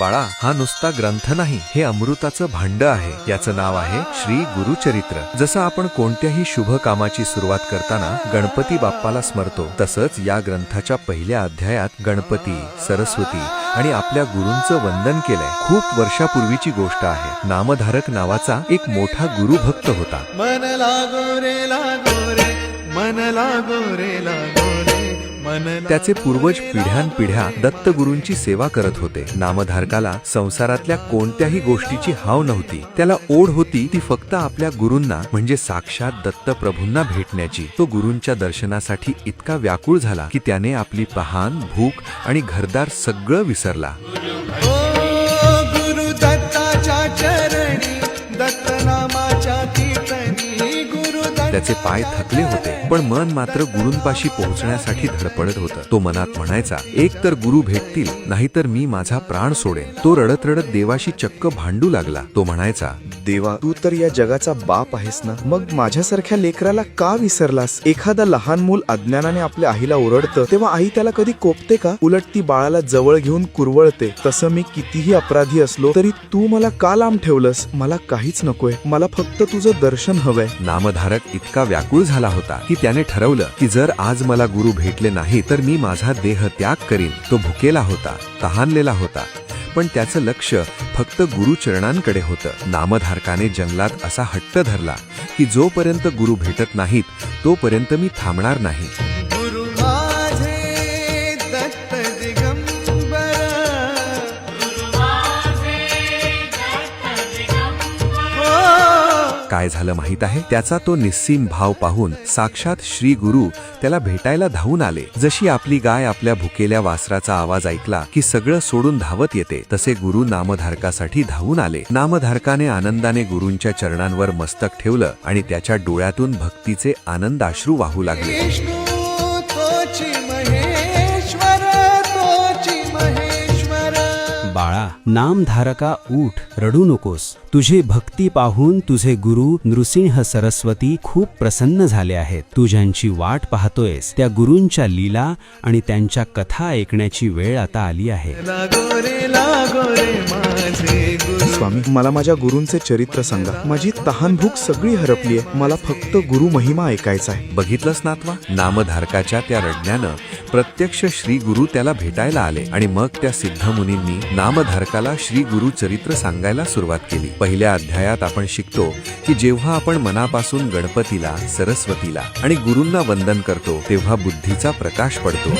बाळा हा नुसता ग्रंथ नाही हे अमृताचं भांड आहे. याचं नाव आहे श्री गुरुचरित्र. जसं आपण कोणत्याही शुभ कामाची सुरुवात करताना गणपती बाप्पाला स्मरतो तसंच या ग्रंथाच्या पहिल्या अध्यायात गणपती सरस्वती आणि आपल्या गुरूंचं वंदन केलंय. खूप वर्षापूर्वीची गोष्ट आहे. नामधारक नावाचा एक मोठा गुरुभक्त होता. मन लागो रे लागो रे मन लागो रे लागो त्याचे पूर्वज पिढ्यानपिढ्या दत्तगुरूंची सेवा करत होते. नामधारकाला संसारातल्या कोणत्याही गोष्टीची हाव नव्हती. त्याला ओढ होती ती फक्त आपल्या गुरूंना म्हणजे साक्षात दत्तप्रभूंना भेटण्याची. तो गुरूंच्या दर्शनासाठी इतका व्याकुळ झाला की त्याने आपली पहान भूक आणि घरदार सगळं विसरला. त्याचे पाय थकले होते पण मन मात्र गुरूंपाशी पोहोचण्यासाठी धडपडत होतं. तो मनात म्हणायचा एक तर गुरु भेटतील नाहीतर मी माझा प्राण सोडेन. तो रडत रडत देवाशी चक्क भांडू लागला. तो म्हणायचा देवा तू तर या जगाचा बाप आहेस ना? मग माझ्यासारख्या लेकराला का विसरलास? एखादा लहान मूल अज्ञानाने आपल्या आईला ओरडतं तेव्हा आई त्याला कधी कोपते का? उलट ती बाळाला जवळ घेऊन कुरवळते. तसं मी कितीही अपराधी असलो तरी तू मला का लांब ठेवलंस? मला काहीच नकोय. मला फक्त तुझं दर्शन हवंय. नामधारक इतका व्याकुळ झाला होता की त्याने ठरवलं की जर आज मला गुरु भेटले नाही तर मी माझा देह त्याग करीन. तो भुकेला होता तहानलेला होता. पण त्याचं लक्ष फक्त गुरुचरणांकडे होतं. नामधारकाने जंगलात असा हट्ट धरला की जोपर्यंत गुरु भेटत नाहीत तोपर्यंत मी थांबणार नाही. काय झालं माहीत आहे? त्याचा तो निस्सीम भाव पाहून साक्षात श्री गुरु त्याला भेटायला धावून आले. जशी आपली गाय आपल्या भुकेल्या वासराचा आवाज ऐकला की सगळं सोडून धावत येते तसे गुरु नामधारकासाठी धावून आले. नामधारकाने आनंदाने गुरूंच्या चरणांवर मस्तक ठेवलं आणि त्याच्या डोळ्यातून भक्तीचे आनंदाश्रू वाहू लागले. नामधारका उठ रडू नकोस. तुझी भक्ती पाहून तुझे गुरु नृसिंह सरस्वती खूप प्रसन्न झाले आहेत. तू ज्यांची वाट पाहतोयस त्या गुरूंच्या लीला आणि त्यांच्या कथा ऐकण्याची वेळ आता आली आहे. स्वामी मला माझ्या गुरूंचे चरित्र सांगा. माझी तहान भूक सगळी हरपलीये. मला फक्त गुरु महिमा ऐकायचा आहे. बघितलंस नातवा? नामधारकाच्या त्या रडण्यानं प्रत्यक्ष श्री गुरु त्याला भेटायला आले आणि मग त्या सिद्धमुनींनी धारकाला श्री गुरु चरित्र सांगायला सुरुवात केली. पहिल्या अध्यायात आपण शिकतो की जेव्हा आपण मनापासून गणपतीला सरस्वतीला आणि गुरूंना वंदन करतो तेव्हा बुद्धीचा प्रकाश पडतो.